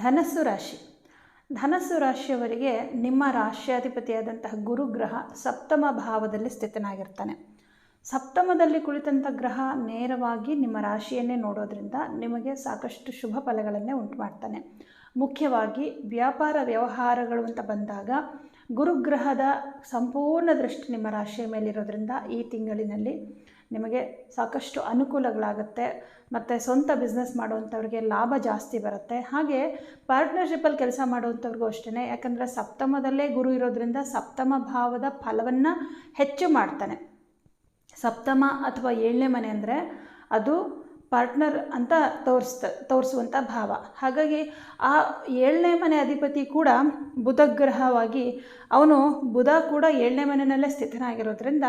ಧನಸ್ಸು ರಾಶಿ. ಧನಸ್ಸು ರಾಶಿಯವರಿಗೆ ನಿಮ್ಮ ರಾಶ್ಯಾಧಿಪತಿಯಾದಂತಹ ಗುರುಗ್ರಹ ಸಪ್ತಮ ಭಾವದಲ್ಲಿ ಸ್ಥಿತನಾಗಿರ್ತಾನೆ. ಸಪ್ತಮದಲ್ಲಿ ಕುಳಿತಂಥ ಗ್ರಹ ನೇರವಾಗಿ ನಿಮ್ಮ ರಾಶಿಯನ್ನೇ ನೋಡೋದ್ರಿಂದ ನಿಮಗೆ ಸಾಕಷ್ಟು ಶುಭ ಫಲಗಳನ್ನೇ ಉಂಟು ಮಾಡ್ತಾನೆ ಮುಖ್ಯವಾಗಿ ವ್ಯಾಪಾರ ವ್ಯವಹಾರಗಳು ಅಂತ ಬಂದಾಗ ಗುರುಗ್ರಹದ ಸಂಪೂರ್ಣ ದೃಷ್ಟಿ ನಿಮ್ಮ ರಾಶಿಯ ಮೇಲಿರೋದ್ರಿಂದ ಈ ತಿಂಗಳಿನಲ್ಲಿ ನಿಮಗೆ ಸಾಕಷ್ಟು ಅನುಕೂಲಗಳಾಗುತ್ತೆ, ಮತ್ತು ಸ್ವಂತ ಬಿಸ್ನೆಸ್ ಮಾಡುವಂಥವ್ರಿಗೆ ಲಾಭ ಜಾಸ್ತಿ ಬರುತ್ತೆ. ಹಾಗೆ ಪಾರ್ಟ್ನರ್ಶಿಪ್ಪಲ್ಲಿ ಕೆಲಸ ಮಾಡುವಂಥವ್ರಿಗೂ ಅಷ್ಟೇ ಯಾಕಂದರೆ ಸಪ್ತಮದಲ್ಲೇ ಗುರು ಇರೋದ್ರಿಂದ ಸಪ್ತಮ ಭಾವದ ಫಲವನ್ನು ಹೆಚ್ಚು ಮಾಡ್ತಾನೆ. ಸಪ್ತಮ ಅಥವಾ ಏಳನೇ ಮನೆ ಅಂದರೆ ಅದು ಪಾರ್ಟ್ನರ್ ಅಂತ ತೋರಿಸ್ತ ತೋರಿಸುವಂಥ ಭಾವ. ಹಾಗಾಗಿ ಆ ಏಳನೇ ಮನೆ ಅಧಿಪತಿ ಕೂಡ ಬುಧಗ್ರಹವಾಗಿ, ಅವನು ಬುಧ ಕೂಡ ಏಳನೇ ಮನೆಯಲ್ಲೇ ಸ್ಥಿತನಾಗಿರೋದ್ರಿಂದ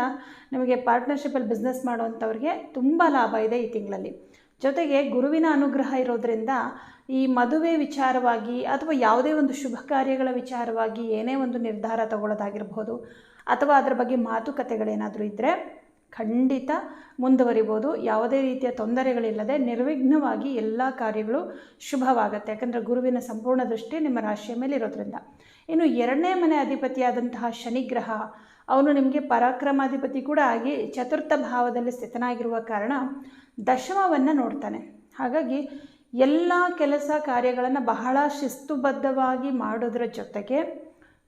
ನಿಮಗೆ ಪಾರ್ಟ್ನರ್ಶಿಪ್ಪಲ್ಲಿ ಬಿಸ್ನೆಸ್ ಮಾಡುವಂಥವ್ರಿಗೆ ತುಂಬ ಲಾಭ ಇದೆ ಈ ತಿಂಗಳಲ್ಲಿ. ಜೊತೆಗೆ ಗುರುವಿನ ಅನುಗ್ರಹ ಇರೋದ್ರಿಂದ ಈ ಮದುವೆ ವಿಚಾರವಾಗಿ ಅಥವಾ ಯಾವುದೇ ಒಂದು ಶುಭ ಕಾರ್ಯಗಳ ವಿಚಾರವಾಗಿ ಏನೇ ಒಂದು ನಿರ್ಧಾರ ತಗೊಳ್ಳೋದಾಗಿರ್ಬೋದು ಅಥವಾ ಅದರ ಬಗ್ಗೆ ಮಾತುಕತೆಗಳೇನಾದರೂ ಇದ್ದರೆ ಖಂಡಿತ ಮುಂದುವರಿಬೋದು. ಯಾವುದೇ ರೀತಿಯ ತೊಂದರೆಗಳಿಲ್ಲದೆ ನಿರ್ವಿಘ್ನವಾಗಿ ಎಲ್ಲ ಕಾರ್ಯಗಳು ಶುಭವಾಗುತ್ತೆ. ಯಾಕಂದರೆ ಗುರುವಿನ ಸಂಪೂರ್ಣ ದೃಷ್ಟಿ ನಿಮ್ಮ ರಾಶಿಯ ಮೇಲೆ ಇರೋದ್ರಿಂದ. ಇನ್ನು ಎರಡನೇ ಮನೆ ಅಧಿಪತಿಯಾದಂತಹ ಶನಿಗ್ರಹ, ಅವನು ನಿಮಗೆ ಪರಾಕ್ರಮಾಧಿಪತಿ ಕೂಡ ಆಗಿ ಚತುರ್ಥ ಭಾವದಲ್ಲಿ ಸ್ಥಿತನಾಗಿರುವ ಕಾರಣ ದಶಮವನ್ನು ನೋಡ್ತಾನೆ. ಹಾಗಾಗಿ ಎಲ್ಲ ಕೆಲಸ ಕಾರ್ಯಗಳನ್ನು ಬಹಳ ಶಿಸ್ತುಬದ್ಧವಾಗಿ ಮಾಡೋದ್ರ ಜೊತೆಗೆ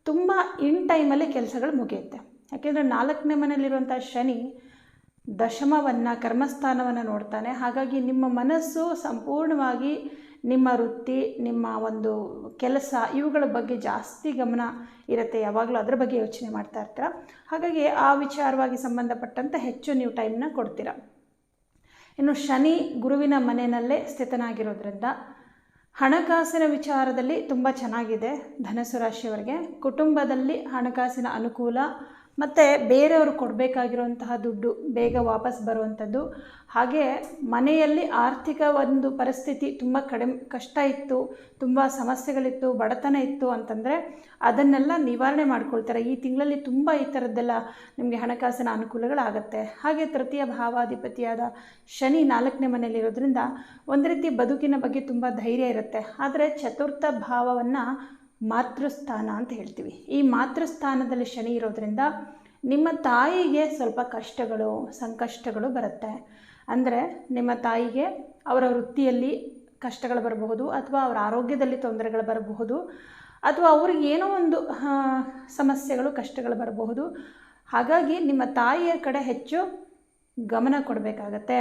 ತುಂಬ ಇನ್ ಟೈಮಲ್ಲಿ ಕೆಲಸಗಳು ಮುಗಿಯುತ್ತೆ. ಯಾಕೆಂದರೆ ನಾಲ್ಕನೇ ಮನೆಯಲ್ಲಿರುವಂಥ ಶನಿ ದಶಮವನ್ನು, ಕರ್ಮಸ್ಥಾನವನ್ನು ನೋಡ್ತಾನೆ. ಹಾಗಾಗಿ ನಿಮ್ಮ ಮನಸ್ಸು ಸಂಪೂರ್ಣವಾಗಿ ನಿಮ್ಮ ವೃತ್ತಿ, ನಿಮ್ಮ ಒಂದು ಕೆಲಸ ಇವುಗಳ ಬಗ್ಗೆ ಜಾಸ್ತಿ ಗಮನ ಇರುತ್ತೆ. ಯಾವಾಗಲೂ ಅದರ ಬಗ್ಗೆ ಯೋಚನೆ ಮಾಡ್ತಾ ಇರ್ತೀರ. ಹಾಗಾಗಿ ಆ ವಿಚಾರವಾಗಿ ಸಂಬಂಧಪಟ್ಟಂತೆ ಹೆಚ್ಚು ನೀವು ಟೈಮ್ನ ಕೊಡ್ತೀರ. ಇನ್ನು ಶನಿ ಗುರುವಿನ ಮನೆಯಲ್ಲೇ ಸ್ಥಿತನಾಗಿರೋದ್ರಿಂದ ಹಣಕಾಸಿನ ವಿಚಾರದಲ್ಲಿ ತುಂಬ ಚೆನ್ನಾಗಿದೆ ಧನಸು ರಾಶಿಯವರಿಗೆ. ಕುಟುಂಬದಲ್ಲಿ ಹಣಕಾಸಿನ ಅನುಕೂಲ ಮತ್ತು ಬೇರೆಯವರು ಕೊಡಬೇಕಾಗಿರುವಂತಹ ದುಡ್ಡು ಬೇಗ ವಾಪಸ್ ಬರುವಂಥದ್ದು. ಹಾಗೆ ಮನೆಯಲ್ಲಿ ಆರ್ಥಿಕ ಒಂದು ಪರಿಸ್ಥಿತಿ ತುಂಬ ಕಡಿಮೆ, ಕಷ್ಟ ಇತ್ತು, ತುಂಬ ಸಮಸ್ಯೆಗಳಿತ್ತು, ಬಡತನ ಇತ್ತು ಅಂತಂದರೆ ಅದನ್ನೆಲ್ಲ ನಿವಾರಣೆ ಮಾಡ್ಕೊಳ್ತಾರೆ. ಈ ತಿಂಗಳಲ್ಲಿ ತುಂಬ ಈ ಥರದ್ದೆಲ್ಲ ನಿಮಗೆ ಹಣಕಾಸಿನ ಅನುಕೂಲಗಳಾಗತ್ತೆ. ಹಾಗೆ ತೃತೀಯ ಭಾವಾಧಿಪತಿಯಾದ ಶನಿ ನಾಲ್ಕನೇ ಮನೆಯಲ್ಲಿರೋದ್ರಿಂದ ಒಂದು ರೀತಿ ಬದುಕಿನ ಬಗ್ಗೆ ತುಂಬ ಧೈರ್ಯ ಇರುತ್ತೆ. ಆದರೆ ಚತುರ್ಥ ಭಾವವನ್ನು ಮಾತೃಸ್ಥಾನ ಅಂತ ಹೇಳ್ತೀವಿ. ಈ ಮಾತೃಸ್ಥಾನದಲ್ಲಿ ಶನಿ ಇರೋದ್ರಿಂದ ನಿಮ್ಮ ತಾಯಿಗೆ ಸ್ವಲ್ಪ ಕಷ್ಟಗಳು, ಸಂಕಷ್ಟಗಳು ಬರುತ್ತೆ. ಅಂದರೆ ನಿಮ್ಮ ತಾಯಿಗೆ ಅವರ ವೃತ್ತಿಯಲ್ಲಿ ಕಷ್ಟಗಳು ಬರಬಹುದು ಅಥವಾ ಅವರ ಆರೋಗ್ಯದಲ್ಲಿ ತೊಂದರೆಗಳು ಬರಬಹುದು ಅಥವಾ ಅವ್ರಿಗೆ ಏನೋ ಒಂದು ಸಮಸ್ಯೆಗಳು, ಕಷ್ಟಗಳು ಬರಬಹುದು. ಹಾಗಾಗಿ ನಿಮ್ಮ ತಾಯಿಯ ಕಡೆ ಹೆಚ್ಚು ಗಮನ ಕೊಡಬೇಕಾಗತ್ತೆ.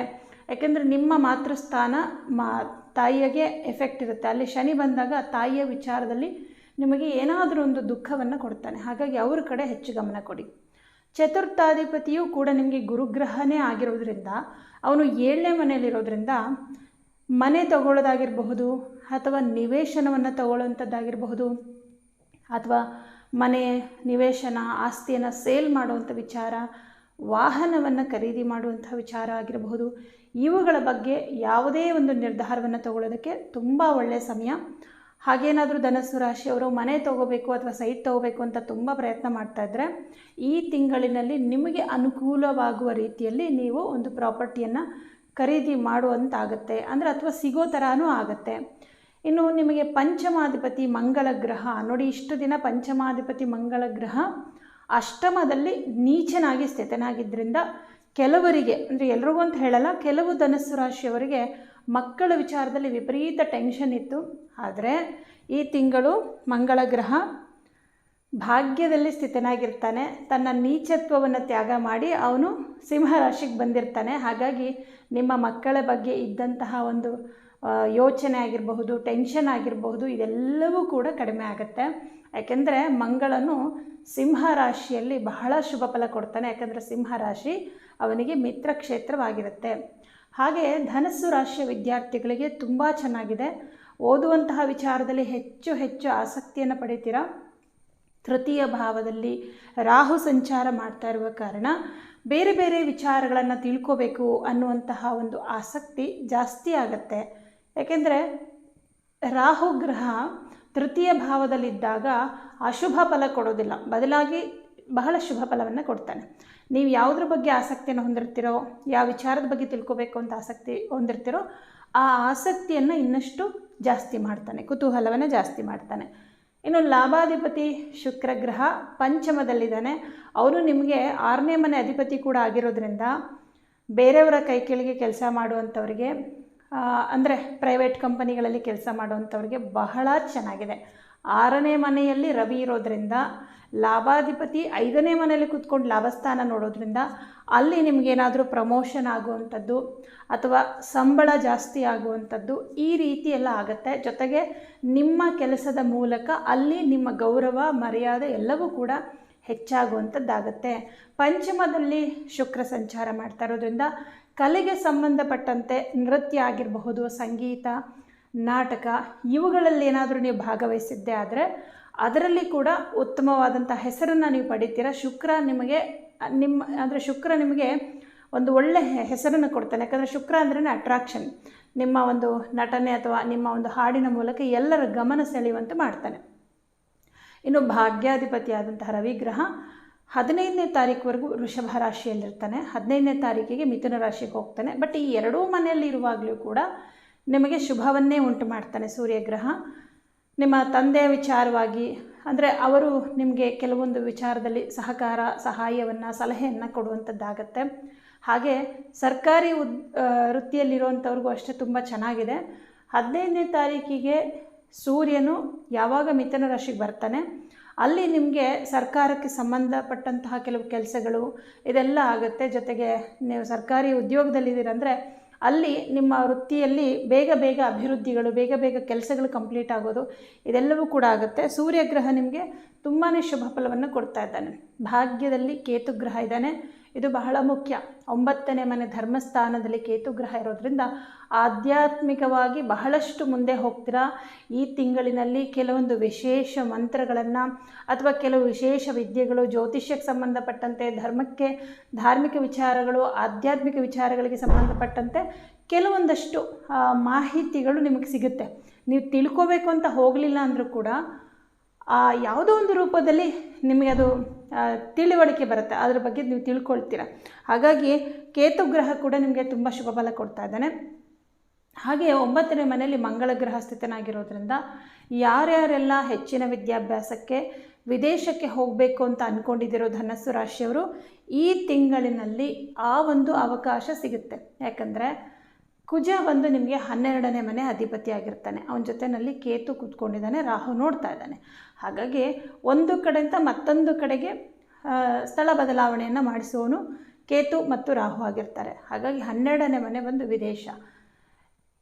ಯಾಕೆಂದರೆ ನಿಮ್ಮ ಮಾತೃಸ್ಥಾನ ಮಾ, ತಾಯಿಗೆ ಎಫೆಕ್ಟ್ ಇರುತ್ತೆ. ಅಲ್ಲಿ ಶನಿ ಬಂದಾಗ ತಾಯಿಯ ವಿಚಾರದಲ್ಲಿ ನಿಮಗೆ ಏನಾದರೂ ಒಂದು ದುಃಖವನ್ನು ಕೊಡ್ತಾನೆ. ಹಾಗಾಗಿ ಅವ್ರ ಕಡೆ ಹೆಚ್ಚು ಗಮನ ಕೊಡಿ. ಚತುರ್ಥಾಧಿಪತಿಯೂ ಕೂಡ ನಿಮಗೆ ಗುರುಗ್ರಹನೇ ಆಗಿರೋದ್ರಿಂದ, ಅವನು ಏಳನೇ ಮನೆಯಲ್ಲಿರೋದ್ರಿಂದ ಮನೆ ತಗೊಳ್ಳೋದಾಗಿರಬಹುದು ಅಥವಾ ನಿವೇಶನವನ್ನು ತಗೊಳ್ಳೋವಂಥದ್ದಾಗಿರಬಹುದು ಅಥವಾ ಮನೆ ನಿವೇಶನ, ಆಸ್ತಿಯನ್ನು ಸೇಲ್ ಮಾಡುವಂಥ ವಿಚಾರ, ವಾಹನವನ್ನು ಖರೀದಿ ಮಾಡುವಂಥ ವಿಚಾರ ಆಗಿರಬಹುದು. ಇವುಗಳ ಬಗ್ಗೆ ಯಾವುದೇ ಒಂದು ನಿರ್ಧಾರವನ್ನು ತಗೊಳ್ಳೋದಕ್ಕೆ ತುಂಬ ಒಳ್ಳೆಯ ಸಮಯ. ಹಾಗೇನಾದರೂ ಧನಸ್ಸು ರಾಶಿಯವರು ಮನೆ ತೊಗೋಬೇಕು ಅಥವಾ ಸೈಟ್ ತೊಗೋಬೇಕು ಅಂತ ತುಂಬ ಪ್ರಯತ್ನ ಮಾಡ್ತಾಯಿದ್ರೆ ಈ ತಿಂಗಳಿನಲ್ಲಿ ನಿಮಗೆ ಅನುಕೂಲವಾಗುವ ರೀತಿಯಲ್ಲಿ ನೀವು ಒಂದು ಪ್ರಾಪರ್ಟಿಯನ್ನು ಖರೀದಿ ಮಾಡುವಂತಾಗತ್ತೆ. ಅಂದರೆ ಅಥವಾ ಸಿಗೋ ಥರನೂ ಆಗುತ್ತೆ. ಇನ್ನು ನಿಮಗೆ ಪಂಚಮಾಧಿಪತಿ ಮಂಗಳ ಗ್ರಹ, ನೋಡಿ ಇಷ್ಟು ದಿನ ಪಂಚಮಾಧಿಪತಿ ಮಂಗಳ ಗ್ರಹ ಅಷ್ಟಮದಲ್ಲಿ ನೀಚನಾಗಿ ಸ್ಥಿತನಾಗಿದ್ದರಿಂದ ಕೆಲವರಿಗೆ, ಅಂದರೆ ಎಲ್ರಿಗೂ ಅಂತ ಹೇಳಲ್ಲ, ಕೆಲವು ಧನಸ್ಸು ರಾಶಿಯವರಿಗೆ ಮಕ್ಕಳ ವಿಚಾರದಲ್ಲಿ ವಿಪರೀತ ಟೆನ್ಷನ್ ಇತ್ತು. ಆದರೆ ಈ ತಿಂಗಳು ಮಂಗಳ ಗ್ರಹ ಭಾಗ್ಯದಲ್ಲಿ ಸ್ಥಿತನಾಗಿರ್ತಾನೆ. ತನ್ನ ನೀಚತ್ವವನ್ನು ತ್ಯಾಗ ಮಾಡಿ ಅವನು ಸಿಂಹರಾಶಿಗೆ ಬಂದಿರ್ತಾನೆ. ಹಾಗಾಗಿ ನಿಮ್ಮ ಮಕ್ಕಳ ಬಗ್ಗೆ ಇದ್ದಂತಹ ಒಂದು ಯೋಚನೆ ಆಗಿರಬಹುದು, ಟೆನ್ಷನ್ ಆಗಿರಬಹುದು, ಇದೆಲ್ಲವೂ ಕೂಡ ಕಡಿಮೆ ಆಗುತ್ತೆ. ಯಾಕೆಂದರೆ ಮಂಗಳನು ಸಿಂಹ ರಾಶಿಯಲ್ಲಿ ಬಹಳ ಶುಭ ಫಲ ಕೊಡ್ತಾನೆ. ಯಾಕಂದರೆ ಸಿಂಹ ರಾಶಿ ಅವನಿಗೆ ಮಿತ್ರ ಕ್ಷೇತ್ರವಾಗಿರುತ್ತೆ. ಹಾಗೆ ಧನಸ್ಸು ರಾಶಿಯ ವಿದ್ಯಾರ್ಥಿಗಳಿಗೆ ತುಂಬ ಚೆನ್ನಾಗಿದೆ. ಓದುವಂತಹ ವಿಚಾರದಲ್ಲಿ ಹೆಚ್ಚು ಹೆಚ್ಚು ಆಸಕ್ತಿಯನ್ನು ಪಡಿತೀರಾ? ತೃತೀಯ ಭಾವದಲ್ಲಿ ರಾಹು ಸಂಚಾರ ಮಾಡ್ತಾ ಇರುವ ಕಾರಣ ಬೇರೆ ಬೇರೆ ವಿಚಾರಗಳನ್ನು ತಿಳ್ಕೋಬೇಕು ಅನ್ನುವಂತಹ ಒಂದು ಆಸಕ್ತಿ ಜಾಸ್ತಿ ಆಗತ್ತೆ. ಯಾಕೆಂದರೆ ರಾಹು ಗ್ರಹ ತೃತೀಯ ಭಾವದಲ್ಲಿದ್ದಾಗ ಅಶುಭ ಫಲ ಕೊಡೋದಿಲ್ಲ. ಬದಲಾಗಿ ಬಹಳ ಶುಭ ಫಲವನ್ನು ಕೊಡ್ತಾನೆ. ನೀವು ಯಾವುದ್ರ ಬಗ್ಗೆ ಆಸಕ್ತಿಯನ್ನು ಹೊಂದಿರ್ತೀರೋ, ಯಾವ ವಿಚಾರದ ಬಗ್ಗೆ ತಿಳ್ಕೊಬೇಕು ಅಂತ ಆಸಕ್ತಿ ಹೊಂದಿರ್ತೀರೋ, ಆ ಆಸಕ್ತಿಯನ್ನು ಇನ್ನಷ್ಟು ಜಾಸ್ತಿ ಮಾಡ್ತಾನೆ, ಕುತೂಹಲವನ್ನು ಜಾಸ್ತಿ ಮಾಡ್ತಾನೆ. ಇನ್ನು ಲಾಭಾಧಿಪತಿ ಶುಕ್ರ ಗ್ರಹ ಪಂಚಮದಲ್ಲಿದ್ದಾನೆ. ಅವನು ನಿಮಗೆ ಆರನೇ ಮನೆ ಅಧಿಪತಿ ಕೂಡ ಆಗಿರೋದ್ರಿಂದ ಬೇರೆಯವರ ಕೈ ಕೆಳಗೆ ಕೆಲಸ ಮಾಡುವಂಥವ್ರಿಗೆ ಅಂದರೆ ಪ್ರೈವೇಟ್ ಕಂಪನಿಗಳಲ್ಲಿ ಕೆಲಸ ಮಾಡುವಂಥವ್ರಿಗೆ ಬಹಳ ಚೆನ್ನಾಗಿದೆ. ಆರನೇ ಮನೆಯಲ್ಲಿ ರವಿ ಇರೋದ್ರಿಂದ, ಲಾಭಾಧಿಪತಿ ಐದನೇ ಮನೆಯಲ್ಲಿ ಕೂತ್ಕೊಂಡು ಲಾಭಸ್ಥಾನ ನೋಡೋದ್ರಿಂದ ಅಲ್ಲಿ ನಿಮಗೇನಾದರೂ ಪ್ರಮೋಷನ್ ಆಗುವಂಥದ್ದು ಅಥವಾ ಸಂಬಳ ಜಾಸ್ತಿ ಆಗುವಂಥದ್ದು ಈ ರೀತಿ ಎಲ್ಲ ಆಗುತ್ತೆ. ಜೊತೆಗೆ ನಿಮ್ಮ ಕೆಲಸದ ಮೂಲಕ ಅಲ್ಲಿ ನಿಮ್ಮ ಗೌರವ, ಮರ್ಯಾದೆ ಎಲ್ಲವೂ ಕೂಡ ಹೆಚ್ಚಾಗುವಂಥದ್ದಾಗತ್ತೆ. ಪಂಚಮದಲ್ಲಿ ಶುಕ್ರ ಸಂಚಾರ ಮಾಡ್ತಾ ಇರೋದ್ರಿಂದ ಕಲೆಗೆ ಸಂಬಂಧಪಟ್ಟಂತೆ ನೃತ್ಯ ಆಗಿರಬಹುದು, ಸಂಗೀತ, ನಾಟಕ, ಇವುಗಳಲ್ಲಿ ಏನಾದರೂ ನೀವು ಭಾಗವಹಿಸಿದ್ದೇ ಆದರೆ ಅದರಲ್ಲಿ ಕೂಡ ಉತ್ತಮವಾದಂಥ ಹೆಸರನ್ನು ನೀವು ಪಡಿತೀರ. ಶುಕ್ರ ನಿಮಗೆ, ನಿಮ್ಮ, ಅಂದರೆ ಶುಕ್ರ ನಿಮಗೆ ಒಂದು ಒಳ್ಳೆ ಹೆಸರನ್ನು ಕೊಡ್ತಾನೆ. ಯಾಕಂದರೆ ಶುಕ್ರ ಅಂದ್ರೇ ಅಟ್ರಾಕ್ಷನ್ ನಿಮ್ಮ ಒಂದು ನಟನೆ ಅಥವಾ ನಿಮ್ಮ ಒಂದು ಹಾಡಿನ ಮೂಲಕ ಎಲ್ಲರ ಗಮನ ಸೆಳೆಯುವಂತೆ ಮಾಡ್ತಾನೆ. ಇನ್ನು ಭಾಗ್ಯಾಧಿಪತಿಯಾದಂತಹ ರವಿಗ್ರಹ ಹದಿನೈದನೇ ತಾರೀಕುವರೆಗೂ ವೃಷಭ ರಾಶಿಯಲ್ಲಿರ್ತಾನೆ. ಹದಿನೈದನೇ ತಾರೀಕಿಗೆ ಮಿಥುನ ರಾಶಿಗೆ ಹೋಗ್ತಾನೆ. ಬಟ್ ಈ ಎರಡೂ ಮನೆಯಲ್ಲಿ ಇರುವಾಗಲೂ ಕೂಡ ನಿಮಗೆ ಶುಭವನ್ನೇ ಉಂಟು ಮಾಡ್ತಾನೆ ಸೂರ್ಯಗ್ರಹ. ನಿಮ್ಮ ತಂದೆಯ ವಿಚಾರವಾಗಿ ಅಂದರೆ ಅವರು ನಿಮಗೆ ಕೆಲವೊಂದು ವಿಚಾರದಲ್ಲಿ ಸಹಕಾರ, ಸಹಾಯವನ್ನು, ಸಲಹೆಯನ್ನು ಕೊಡುವಂಥದ್ದಾಗತ್ತೆ ಹಾಗೆ ಸರ್ಕಾರಿ ಉದ್ ವೃತ್ತಿಯಲ್ಲಿರುವಂಥವ್ರಿಗೂ ಅಷ್ಟೇ ತುಂಬ ಚೆನ್ನಾಗಿದೆ. ಹದಿನೈದನೇ ತಾರೀಕಿಗೆ ಸೂರ್ಯನು ಯಾವಾಗ ಮಿಥುನ ರಾಶಿಗೆ ಬರ್ತಾನೆ, ಅಲ್ಲಿ ನಿಮಗೆ ಸರ್ಕಾರಕ್ಕೆ ಸಂಬಂಧಪಟ್ಟಂತಹ ಕೆಲವು ಕೆಲಸಗಳು ಇದೆಲ್ಲ ಆಗುತ್ತೆ. ಜೊತೆಗೆ ನೀವು ಸರ್ಕಾರಿ ಉದ್ಯೋಗದಲ್ಲಿದ್ದೀರಂದರೆ ಅಲ್ಲಿ ನಿಮ್ಮ ವೃತ್ತಿಯಲ್ಲಿ ಬೇಗ ಬೇಗ ಅಭಿವೃದ್ಧಿಗಳು, ಬೇಗ ಬೇಗ ಕೆಲಸಗಳು ಕಂಪ್ಲೀಟ್ ಆಗೋದು ಇದೆಲ್ಲವೂ ಕೂಡ ಆಗುತ್ತೆ. ಸೂರ್ಯಗ್ರಹ ನಿಮಗೆ ತುಂಬಾ ಶುಭ ಫಲವನ್ನು ಕೊಡ್ತಾ ಇದ್ದಾನೆ. ಭಾಗ್ಯದಲ್ಲಿ ಕೇತುಗ್ರಹ ಇದ್ದಾನೆ. ಇದು ಬಹಳ ಮುಖ್ಯ. ಒಂಬತ್ತನೇ ಮನೆ ಧರ್ಮಸ್ಥಾನದಲ್ಲಿ ಕೇತುಗ್ರಹ ಇರೋದ್ರಿಂದ ಆಧ್ಯಾತ್ಮಿಕವಾಗಿ ಬಹಳಷ್ಟು ಮುಂದೆ ಹೋಗ್ತೀರಾ? ಈ ತಿಂಗಳಿನಲ್ಲಿ ಕೆಲವೊಂದು ವಿಶೇಷ ಮಂತ್ರಗಳನ್ನು ಅಥವಾ ಕೆಲವು ವಿಶೇಷ ವಿದ್ಯೆಗಳು ಜ್ಯೋತಿಷ್ಯಕ್ಕೆ ಸಂಬಂಧಪಟ್ಟಂತೆ, ಧರ್ಮಕ್ಕೆ ಧಾರ್ಮಿಕ ವಿಚಾರಗಳು, ಆಧ್ಯಾತ್ಮಿಕ ವಿಚಾರಗಳಿಗೆ ಸಂಬಂಧಪಟ್ಟಂತೆ ಕೆಲವೊಂದಷ್ಟು ಮಾಹಿತಿಗಳು ನಿಮಗೆ ಸಿಗುತ್ತೆ. ನೀವು ತಿಳ್ಕೋಬೇಕು ಅಂತ ಹೋಗಲಿಲ್ಲ ಅಂದರೂ ಕೂಡ ಯಾವುದೋ ಒಂದು ರೂಪದಲ್ಲಿ ನಿಮಗೆ ಅದು ತಿಳಿವಳಿಕೆ ಬರುತ್ತೆ. ಅದ್ರ ಬಗ್ಗೆ ನೀವು ತಿಳ್ಕೊಳ್ತೀರ. ಹಾಗಾಗಿ ಕೇತು ಗ್ರಹ ಕೂಡ ನಿಮಗೆ ತುಂಬ ಶುಭ ಫಲ ಕೊಡ್ತಾ ಇದ್ದಾನೆ. ಹಾಗೆ ಒಂಬತ್ತನೇ ಮನೆಯಲ್ಲಿ ಮಂಗಳ ಗ್ರಹ ಸ್ಥಿತನಾಗಿರೋದ್ರಿಂದ ಯಾರ್ಯಾರೆಲ್ಲ ಹೆಚ್ಚಿನ ವಿದ್ಯಾಭ್ಯಾಸಕ್ಕೆ, ವಿದೇಶಕ್ಕೆ ಹೋಗಬೇಕು ಅಂತ ಅಂದ್ಕೊಂಡಿದ್ದಿರೋ ಧನಸ್ಸು ರಾಶಿಯವರು ಈ ತಿಂಗಳಿನಲ್ಲಿ ಆ ಒಂದು ಅವಕಾಶ ಸಿಗುತ್ತೆ. ಯಾಕಂದರೆ ಕುಜ ಬಂದು ನಿಮಗೆ ಹನ್ನೆರಡನೇ ಮನೆ ಅಧಿಪತಿ ಆಗಿರ್ತಾನೆ. ಅವನ ಜೊತೆಯಲ್ಲಿ ಕೇತು ಕೂತ್ಕೊಂಡಿದ್ದಾನೆ, ರಾಹು ನೋಡ್ತಾ ಇದ್ದಾನೆ. ಹಾಗಾಗಿ ಒಂದು ಕಡೆಯಿಂದ ಮತ್ತೊಂದು ಕಡೆಗೆ ಸ್ಥಳ ಬದಲಾವಣೆಯನ್ನು ಮಾಡಿಸುವವನು ಕೇತು ಮತ್ತು ರಾಹು ಆಗಿರ್ತಾರೆ. ಹಾಗಾಗಿ ಹನ್ನೆರಡನೇ ಮನೆ ಬಂದು ವಿದೇಶ.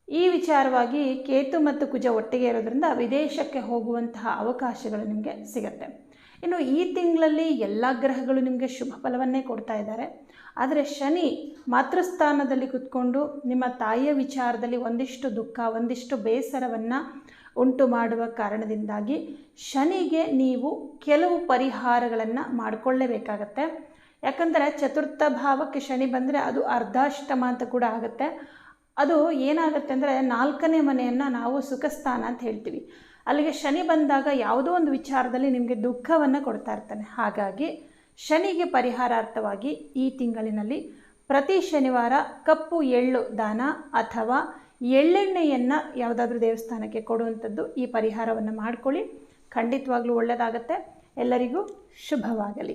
ಈ ವಿಚಾರವಾಗಿ ಕೇತು ಮತ್ತು ಕುಜ ಒಟ್ಟಿಗೆ ಇರೋದ್ರಿಂದ ವಿದೇಶಕ್ಕೆ ಹೋಗುವಂತಹ ಅವಕಾಶಗಳು ನಿಮಗೆ ಸಿಗುತ್ತೆ. ಇನ್ನು ಈ ತಿಂಗಳಲ್ಲಿ ಎಲ್ಲ ಗ್ರಹಗಳು ನಿಮಗೆ ಶುಭ ಫಲವನ್ನೇ ಕೊಡ್ತಾ ಇದ್ದಾರೆ. ಆದರೆ ಶನಿ ಮಾತೃಸ್ಥಾನದಲ್ಲಿ ಕುತ್ಕೊಂಡು ನಿಮ್ಮ ತಾಯಿಯ ವಿಚಾರದಲ್ಲಿ ಒಂದಿಷ್ಟು ದುಃಖ, ಒಂದಿಷ್ಟು ಬೇಸರವನ್ನು ಉಂಟು ಮಾಡುವ ಕಾರಣದಿಂದಾಗಿ ಶನಿಗೆ ನೀವು ಕೆಲವು ಪರಿಹಾರಗಳನ್ನು ಮಾಡಿಕೊಳ್ಳೇಬೇಕಾಗತ್ತೆ. ಯಾಕಂದರೆ ಚತುರ್ಥ ಭಾವಕ್ಕೆ ಶನಿ ಬಂದರೆ ಅದು ಅರ್ಧಾಷ್ಟಮ ಅಂತ ಕೂಡ ಆಗುತ್ತೆ. ಅದು ಏನಾಗುತ್ತೆ ಅಂದರೆ ನಾಲ್ಕನೇ ಮನೆಯನ್ನು ನಾವು ಸುಖಸ್ಥಾನ ಅಂತ ಹೇಳ್ತೀವಿ. ಅಲ್ಲಿಗೆ ಶನಿ ಬಂದಾಗ ಯಾವುದೋ ಒಂದು ವಿಚಾರದಲ್ಲಿ ನಿಮಗೆ ದುಃಖವನ್ನು ಕೊಡ್ತಾ ಇರ್ತಾನೆ. ಹಾಗಾಗಿ ಶನಿಗೆ ಪರಿಹಾರಾರ್ಥವಾಗಿ ಈ ತಿಂಗಳಿನಲ್ಲಿ ಪ್ರತಿ ಶನಿವಾರ ಕಪ್ಪು ಎಳ್ಳು ದಾನ ಅಥವಾ ಎಳ್ಳೆಣ್ಣೆಯನ್ನು ಯಾವುದಾದ್ರೂ ದೇವಸ್ಥಾನಕ್ಕೆ ಕೊಡುವಂಥದ್ದು ಈ ಪರಿಹಾರವನ್ನು ಮಾಡಿಕೊಳ್ಳಿ. ಖಂಡಿತವಾಗ್ಲೂ ಒಳ್ಳೆಯದಾಗತ್ತೆ ಎಲ್ಲರಿಗೂ ಶುಭವಾಗಲಿ.